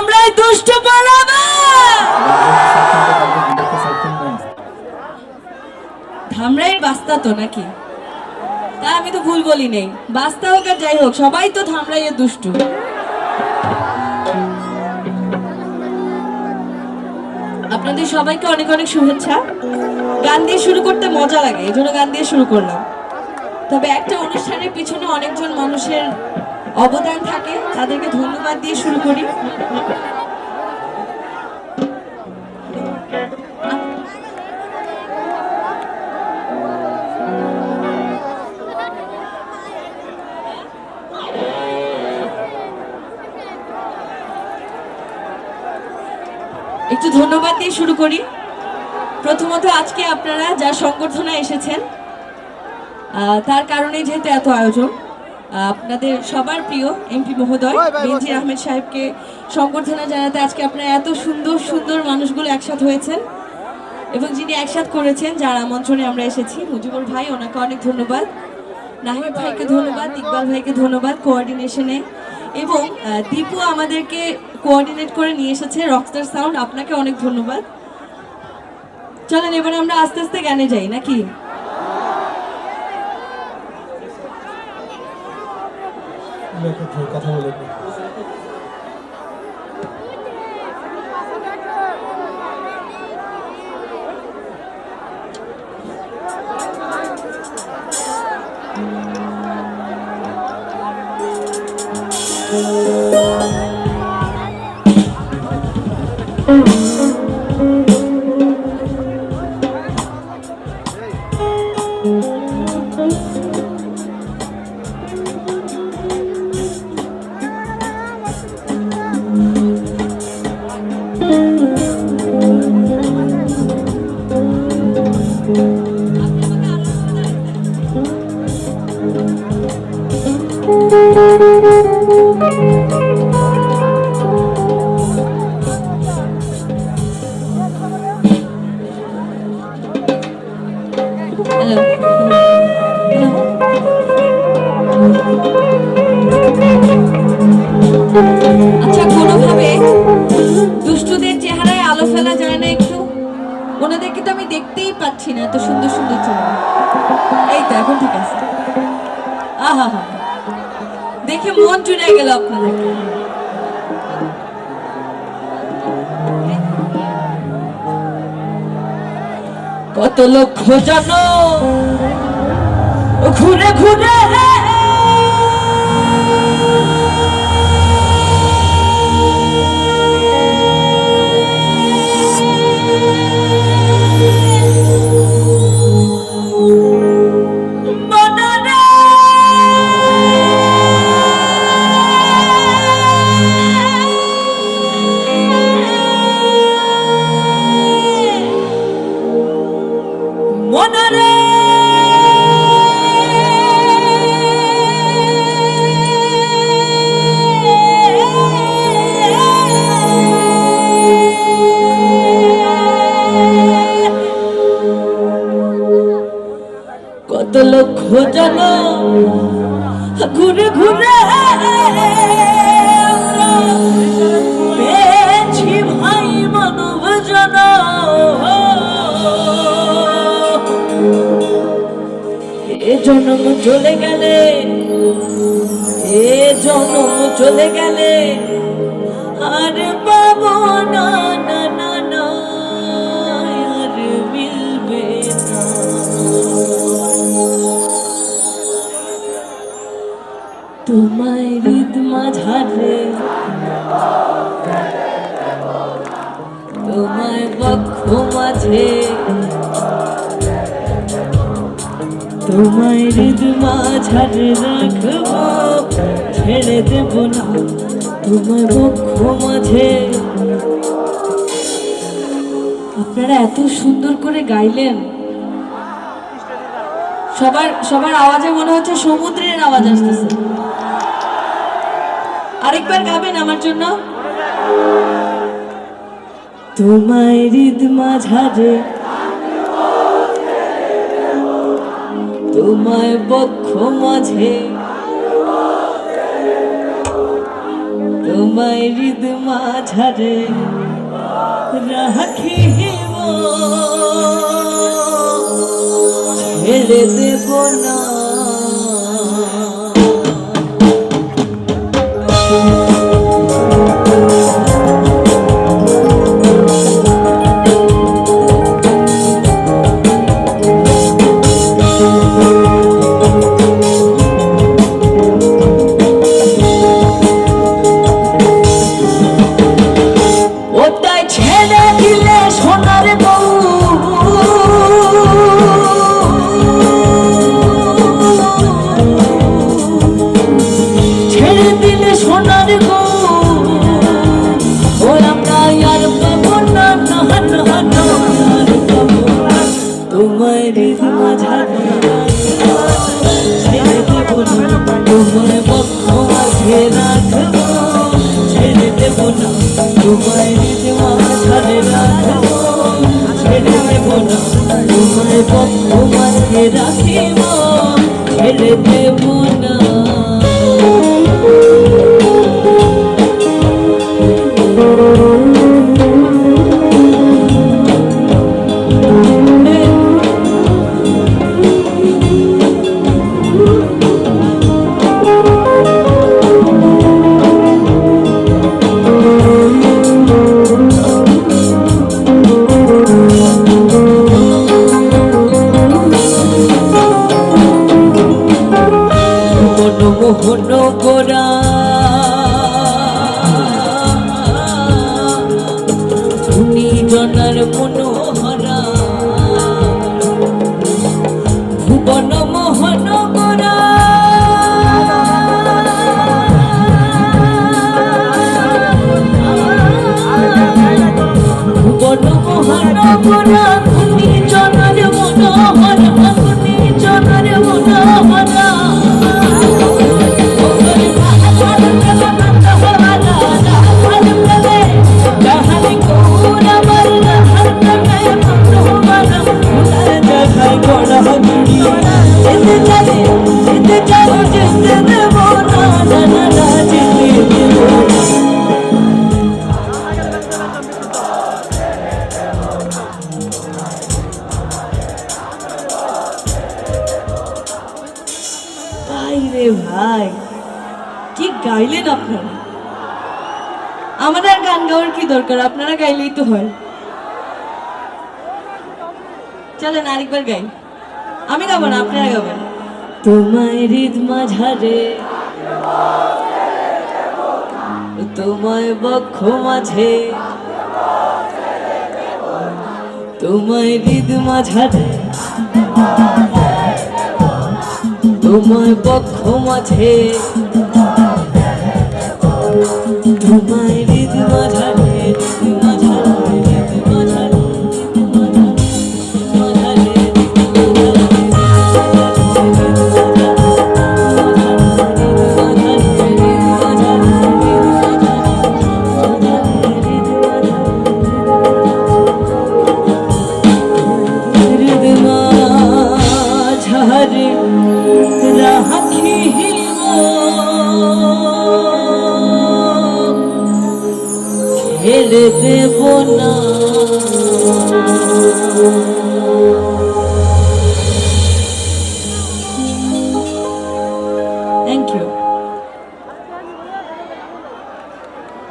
ধামরাই দুষ্ট পালাবে। ধামরাইয়ের বাস্তা তো নাকি? তা আমি তো ভুল বলি নেই। বাস্তা হোক আর যাই হোক, সবাই তো ধামরাইয়ের দুষ্টু। আপনাদের সবাইকে অনেক অনেক শুভেচ্ছা। গান দিয়ে শুরু করতে মজা লাগে এই জন্য গান দিয়ে শুরু করলাম। তবে একটা অনুষ্ঠানের পিছনে অনেকজন মানুষের অবদান থাকে, তাদেরকে ধন্যবাদ দিয়ে শুরু করি। একটু ধন্যবাদ দিয়ে শুরু করি। প্রথমত আজকে আপনারা যা সংবর্ধনা এসেছেন তার কারণে যেহেতু এত আয়োজন আপনাদের সবার প্রিয় এমপি মহোদয় বেনজির আহমেদ সাহেবকে সংবর্ধনা জানাতে আজকে আপনারা এত সুন্দর সুন্দর মানুষগুলো একসাথ হয়েছেন এবং যিনি একসাথ করেছেন যার আমন্ত্রণে আমরা এসেছি মুজিবুর ভাই ওনাকে অনেক ধন্যবাদ। নাহিদ ভাইকে ধন্যবাদ ইকবাল ভাইকে ধন্যবাদ কোঅর্ডিনেশনে এবং দীপু আমাদেরকে কোঅর্ডিনেট করে নিয়ে এসেছে রকস্টার সাউন্ড আপনাকে অনেক ধন্যবাদ। চলেন এবার আমরা আস্তে আস্তে গানে যাই নাকি? কথা বলে হ্যালো ওনাদেরকে তো আমি দেখতেই পাচ্ছি না এত সুন্দর সুন্দর চেহারা এই তো, এখন ঠিক আছে। আহা দেখে মন জুড়ে গেল আপনাদেরকে কত লক্ষ জানো? ঘুরে ঘুরে ঘুরে ঘুরে পেয়েছি ভাই মানব এ চলে গেলে, এ জন্ম চলে গেলে আর পাবো না। তোমায় হৃদ মাঝারে। তোমায় বক্ষ মাঝে। তোমায় হৃদ মাঝারে রাখব, ছেড়ে দেব না। তোমায় বক্ষ মাঝে। আপনারা এত সুন্দর করে গাইলেন। সবার সবার আওয়াজে মনে হচ্ছে সমুদ্রের আওয়াজ আসতেছে। আরেকবার গাবেন আমার জন্য। তোমায় হৃদ মাঝারে, তোমায় বক্ষ মাঝে, তোমায় হৃদ মাঝারে রাখিব ছেড়ে দেব তোমায় হৃদ তুমি জনার রে ভাই, কি গাইলেন আপনারা? আমাদের আর গান গাওয়ার কি দরকার? আপনারা গাইলেই তো হয়। চলেন আরেকবার গাই। আমি গাবো না, আপনারা গাবেন। তোমায় হৃদ মাঝারে, তোমায় বক্ষ মাঝে, তোমায় হৃদ মাঝারে। তোমায় পক্ষ মাঝে। তোমায় ছেড়ে দেব না।